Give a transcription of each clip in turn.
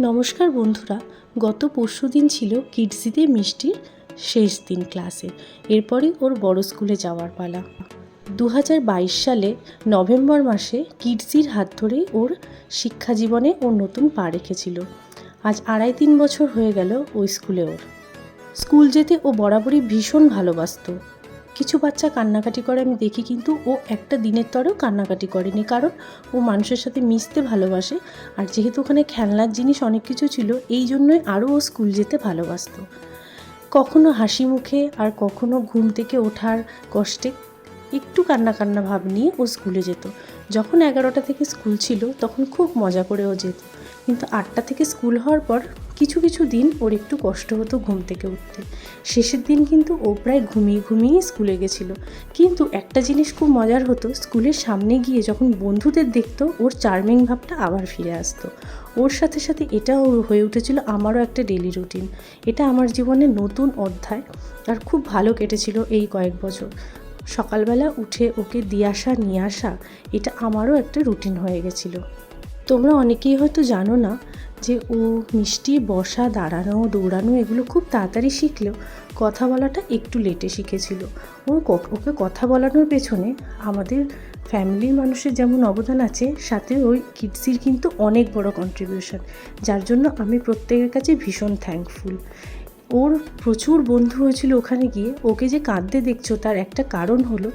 নমস্কার বন্ধুরা, গত পরশু দিন ছিল কিডসিতে মিষ্টির শেষ দিন ক্লাসে। এরপরে ওর বড় স্কুলে যাওয়ার পালা। দু হাজার বাইশ সালে নভেম্বর মাসে কিডসির হাত ধরেই ওর শিক্ষা জীবনে ও নতুন পা রেখেছিল। আজ আড়াই তিন বছর হয়ে গেল ওই স্কুলে ওর। স্কুল যেতে ও বরাবরই ভীষণ ভালোবাসতো। কিছু বাচ্চা কান্নাকাটি করে, আমি দেখি কিন্তু ও একটা দিনের তরেও কান্নাকাটি করেনি। কারণ ও মানুষের সাথে মিশতে ভালোবাসে আর যেহেতু ওখানে খেলনার জিনিস অনেক কিছু ছিল, এই জন্যই আরও ও স্কুল যেতে ভালোবাসতো। কখনো হাসি মুখে আর কখনো ঘুম থেকে ওঠার কষ্টে একটু কান্না কান্না ভাব নিয়ে ও স্কুলে যেত। যখন এগারোটা থেকে স্কুল ছিল, তখন খুব মজা করে ও যেত। কিন্তু আটটা থেকে স্কুল হওয়ার পর কিছু কিছু দিন ওর একটু কষ্ট হতো ঘুম থেকে উঠতে। শেষের দিন কিন্তু ও প্রায় ঘুমিয়ে ঘুমিয়েই স্কুলে গেছিল। কিন্তু একটা জিনিস খুব মজার হতো, স্কুলের সামনে গিয়ে যখন বন্ধুদের দেখতো, ওর চার্মিং ভাবটা আবার ফিরে আসতো। ওর সাথে সাথে এটাও হয়ে উঠেছিল আমারও একটা ডেলি রুটিন এটা আমার জীবনে নতুন অধ্যায় আর খুব ভালো কেটেছিল এই কয়েক বছর। সকালবেলা উঠে ওকে দিয়ে আসা, নিয়ে আসা, এটা আমারও একটা রুটিন হয়ে গেছিল। তোমরা অনেকেই হয়তো জানো না যে ও মিষ্টি, বসা, দাঁড়ানো, দৌড়ানো এগুলো খুব তাড়াতাড়ি শিখলেও কথা বলাটা একটু লেটে শিখেছিল। ওর ওকে কথা বলানোর পেছনে আমাদের ফ্যামিলির মানুষের যেমন অবদান আছে, সাথে ওই কিডসির কিন্তু অনেক বড় কন্ট্রিবিউশন যার জন্য আমি প্রত্যেকের কাছে ভীষণ থ্যাঙ্কফুল ওর প্রচুর বন্ধু হয়েছিল ওখানে গিয়ে, ওকে যে কাঁদতে দেখছ তার একটা কারণ হলো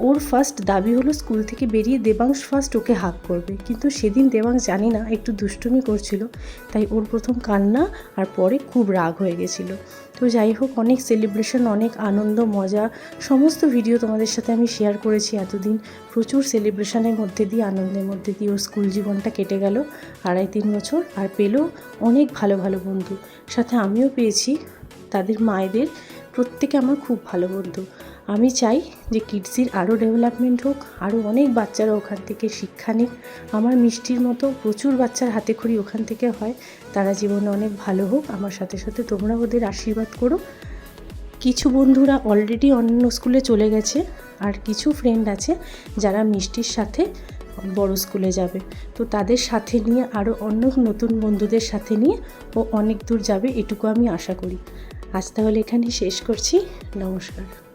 ওর ফার্স্ট দাবি হলো স্কুল থেকে বেরিয়ে দেবাংশ ফার্স্ট ওকে হাক করবে। কিন্তু সেদিন দেবাংশ জানি না, একটু দুষ্টুমি করছিল। তাই ওর প্রথম কান্না আর পরে খুব রাগ হয়ে গেছিল। তো যাই হোক, অনেক সেলিব্রেশন অনেক আনন্দ, মজা, সমস্ত ভিডিও তোমাদের সাথে আমি শেয়ার করেছি এতদিন। প্রচুর সেলিব্রেশনের মধ্যে দিয়ে, আনন্দের মধ্যে দিয়ে ওর স্কুল জীবনটা কেটে গেল। আড়াই তিন বছর আর পেল অনেক ভালো ভালো বন্ধু। সাথে আমিও পেয়েছি তাদের মায়েদের। প্রত্যেকে আমার খুব ভালো বন্ধু। আমি চাই যে কিডসির আরও ডেভেলপমেন্ট হোক, আরও অনেক বাচ্চারা ওখান থেকে শিক্ষা নিক। আমার মিষ্টির মতো প্রচুর বাচ্চার হাতে খড়ি ওখান থেকে হয়। তারা জীবনে অনেক ভালো হোক। আমার সাথে সাথে তোমরা ওদের আশীর্বাদ করো। কিছু বন্ধুরা অলরেডি অন্য স্কুলে চলে গেছে আর কিছু ফ্রেন্ড আছে যারা মিষ্টির সাথে বড় স্কুলে যাবে। তো তাদের সাথে নিয়ে আরও অন্য নতুন বন্ধুদের সাথে নিয়ে ও অনেক দূর যাবে এটুকু আমি আশা করি। আজ তাহলে এখানে শেষ করছি। নমস্কার।